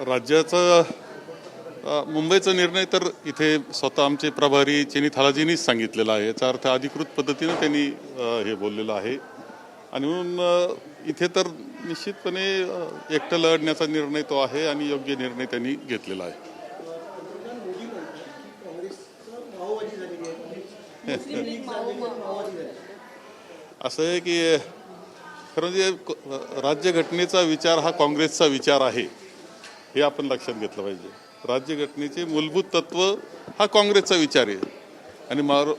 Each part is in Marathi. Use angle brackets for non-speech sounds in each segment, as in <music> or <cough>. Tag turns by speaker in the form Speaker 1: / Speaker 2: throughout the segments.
Speaker 1: राज्याचा मुंबईचा निर्णय तर इथे स्वतः आमचे प्रभारी चेनी थालाजींनीच सांगितलेला आहे. याचा अर्थ अधिकृत पद्धतीनं त्यांनी हे बोललेलं आहे. आणि म्हणून इथे तर निश्चितपणे एकटं लढण्याचा निर्णय तो आहे आणि योग्य निर्णय त्यांनी घेतलेला आहे. <laughs> असं आहे की खरं म्हणजे क- राज्यघटनेचा विचार हा काँग्रेसचा विचार आहे. हे आपण लक्षात घेतलं पाहिजे. राज्यघटनेचे मूलभूत तत्व हा काँग्रेसचा विचार आहे. आणि मार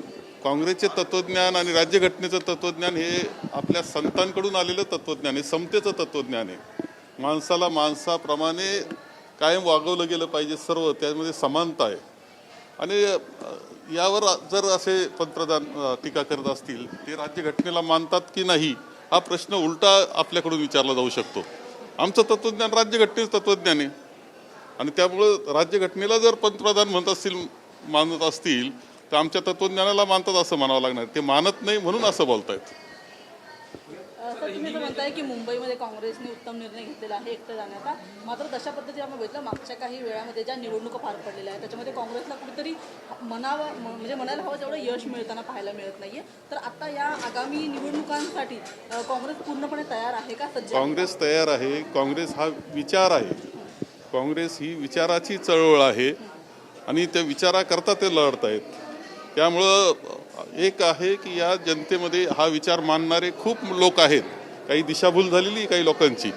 Speaker 1: काँग्रेसचे तत्वज्ञान आणि राज्यघटनेचं तत्वज्ञान हे आपल्या संतांकडून आलेलं तत्वज्ञान आहे समतेचं तत्वज्ञान आहे. माणसाला माणसाप्रमाणे कायम वागवलं गेलं पाहिजे सर्व त्यामध्ये समानता आहे. आणि यावर जर असे पंतप्रधान टीका करत असतील ते राज्यघटनेला मानतात की नाही हा प्रश्न उलटा आपल्याकडून विचारला जाऊ शकतो. आमचं तत्वज्ञान राज्यघटनेचं तत्वज्ञान आहे. आणि त्यामुळं राज्यघटनेला जर पंतप्रधान म्हणत असतील मानत असतील तर आमच्या तत्वज्ञानाला मानतात असं म्हणावं लागणार. ते मानत नाही म्हणून असं बोलतायत.
Speaker 2: तर तुम्ही म्हणताय की मुंबईमध्ये काँग्रेसने उत्तम निर्णय घेतलेला आहे एकटं जाण्याचा. मात्र तशा पद्धतीने आपण बघितलं मागच्या काही वेळामध्ये ज्या निवडणुका पार पडलेल्या आहेत त्याच्यामध्ये काँग्रेसला कुठेतरी म्हणावं म- म्हणजे म्हणायला हवं तेवढं यश मिळताना पाहायला मिळत नाहीये. तर आता या आगामी निवडणुकांसाठी काँग्रेस पूर्णपणे तयार आहे का सध्या
Speaker 1: काँग्रेस तयार आहे. काँग्रेस हा विचार आहे. काँग्रेस ही विचाराची चळवळ आहे आणि त्या विचाराकरता ते लढत आहेत त्यामुळं एक आहे की या जनतेमध्ये हा विचार मानणारे खूप लोक आहेत. काही दिशाभूल झालेली काही लोकांची.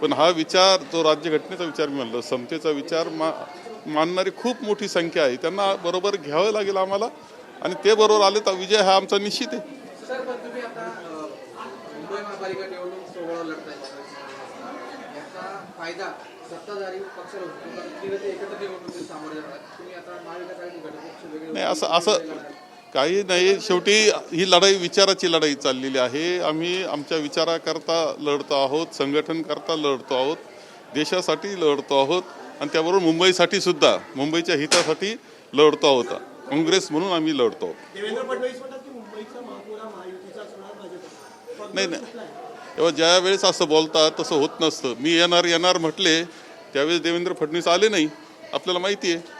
Speaker 1: पण हा विचार जो राज्यघटनेचा विचार मी म्हणलं समतेचा विचार मा मानणारी खूप मोठी संख्या आहे. त्यांना बरोबर घ्यावं लागेल आम्हाला आणि ते बरोबर आले तर विजय हा आमचा निश्चित आहे. नाही असं असं काही नाही. शेवटी ही लढाई विचाराची लढाई चाललेली आहे. आम्ही आमच्या विचाराकरता लढतो आहोत संघटनकरता लढतो आहोत देशासाठी लढतो आहोत आणि त्याबरोबर मुंबईसाठी सुद्धा मुंबईच्या हितासाठी लढतो आहोत. काँग्रेस म्हणून आम्ही लढतो. नाही नाही. तेव्हा ज्या वेळेस असं बोलतात तसं होत नसतं. मी येणार येणार म्हटले त्यावेळेस देवेंद्र फडणवीस आले नाही. आपल्याला माहिती आहे.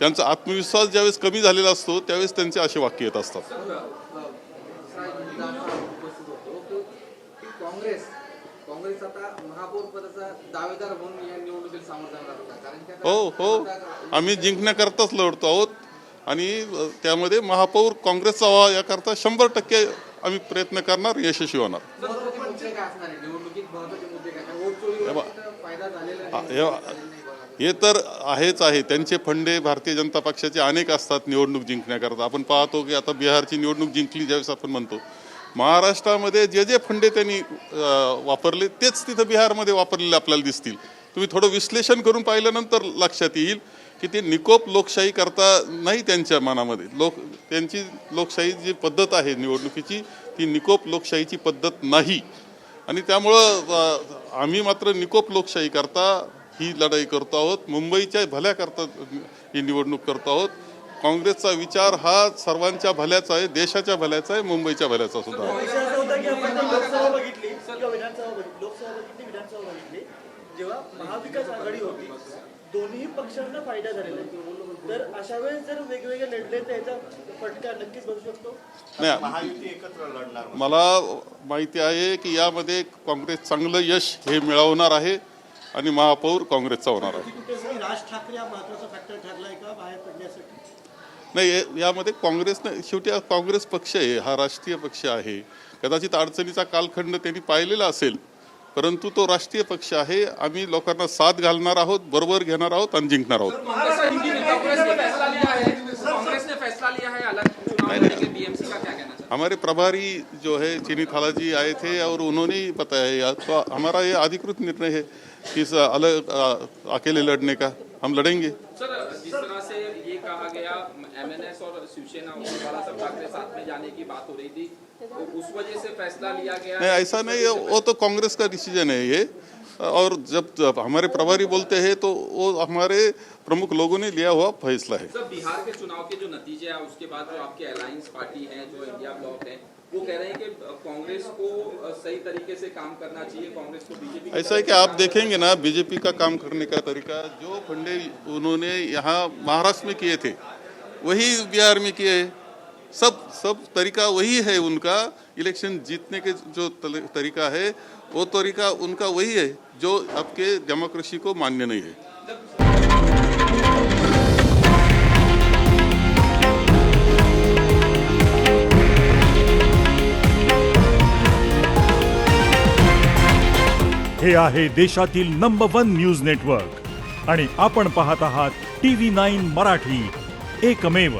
Speaker 1: त्यांचा आत्मविश्वास ज्यावेळेस कमी झालेला असतो त्यावेळेस त्यांचे असे वाक्य येत असतात. हो हो. आम्ही जिंकण्याकरताच लढतो आहोत आणि त्यामध्ये महापौर काँग्रेसचा व्हावा याकरता शंभर टक्के आम्ही प्रयत्न करणार यशस्वी होणार. हे- तर आहेच आहे. त्यांचे फंडे भारतीय जनता पक्षाचे अनेक असतात निवडणूक जिंकण्याकरता. आपण पाहतो की आता बिहारची निवडणूक जिंकली ज्यावेळेस आपण म्हणतो. महाराष्ट्रामध्ये जे जे फंडे त्यांनी वापरले तेच तिथं बिहारमध्ये वापरलेले आपल्याला दिसतील. तुम्ही थोडं विश्लेषण करून पाहिल्यानंतर लक्षात येईल की ते निकोप लोकशाही करता नाही त्यांच्या मनामध्ये. लोक त्यांची लोकशाही जी पद्धत आहे निवडणुकीची ती निकोप लोकशाहीची पद्धत नाही. आणि त्यामुळं आम्ही मात्र निकोप लोकशाही करता ही लढाई करतो आहोत. मुंबईच्या भल्याकरता ही निवडणूक करतो आहोत. काँग्रेसचा विचार हा सर्वांच्या भल्याचा आहे देशाच्या भल्याचा आहे मुंबईच्या भल्याचा सुद्धा आहे.
Speaker 3: विषय असा होता की आपण जर लोकसभा बघितली किंवा विधानसभा बघितली लोकसभा बघितली विधानसभा बघितली. जेव्हा महाविकास आघाडी होती दोन्ही पक्षांना फायदा झालेला आहे. तर अशा वेळेस जर वेगवेगळे लढले तर याचा फटका नक्कीच बसू शकतो?
Speaker 1: नाही. मला माहिती आहे की यामध्ये काँग्रेस चांगलं यश हे मिळवणार आहे. आणि महापौर काँग्रेसचा होणार आहे.
Speaker 3: राज ठाकरे हा महत्त्वाचा फॅक्टर ठरलाय का बाहेर पडण्यासाठी?
Speaker 1: नाही यामध्ये काँग्रेसनं शेवटी हा काँग्रेस पक्ष आहे हा राष्ट्रीय पक्ष आहे. कदाचित अडचणीचा कालखंड त्यांनी पाहिलेला असेल परंतु तो राष्ट्रीय पक्ष आहे. आम्ही लोकांना साथ घालणार आहोत बरोबर घेणार आहोत आणि जिंकणार आहोत. हमारे प्रभारी जो है चीनी थाला जी आए थे और उन्होंने ही बताया या तो हमारा ये अधिकृत निर्णय है कि इस अलग अकेले लड़ने का हम लड़ेंगे।
Speaker 4: सर जिस तरह से ये कहा गया एमएनएस और शिवसेना और बाला साहब ठाकरे साथ में जाने की बात हो रही थी तो उस वजह से फैसला लिया गया?
Speaker 1: नहीं ऐसा नहीं है वो तो कांग्रेस का डिसीज़न है ये। और जब जब हमारे प्रभारी बोलते हैं तो वो हमारे प्रमुख लोगों ने लिया हुआ फैसला है
Speaker 4: बिहार के चुनाव के जो नतीजे हैं उसके बाद जो आपके अलायंस पार्टी हैं जो इंडिया ब्लॉक है वो कह रहे हैं कि कांग्रेस को सही तरीके से काम करना चाहिए कांग्रेस को बीजेपी
Speaker 1: ऐसा है कि आप देखेंगे ना बीजेपी का काम करने का तरीका जो फंडे उन्होंने यहाँ महाराष्ट्र में किए थे वही बिहार में किए। सब सब तरीका वही है उनका इलेक्शन जीतने के जो तरीका है वो तरीका उनका वही है जो आपके डेमोक्रेसी को मान्य नहीं है।
Speaker 5: हे आहे देशातील नंबर वन न्यूज नेटवर्क आणि आपण पाहत आहात टी व्ही नाईन मराठी. एकमेव.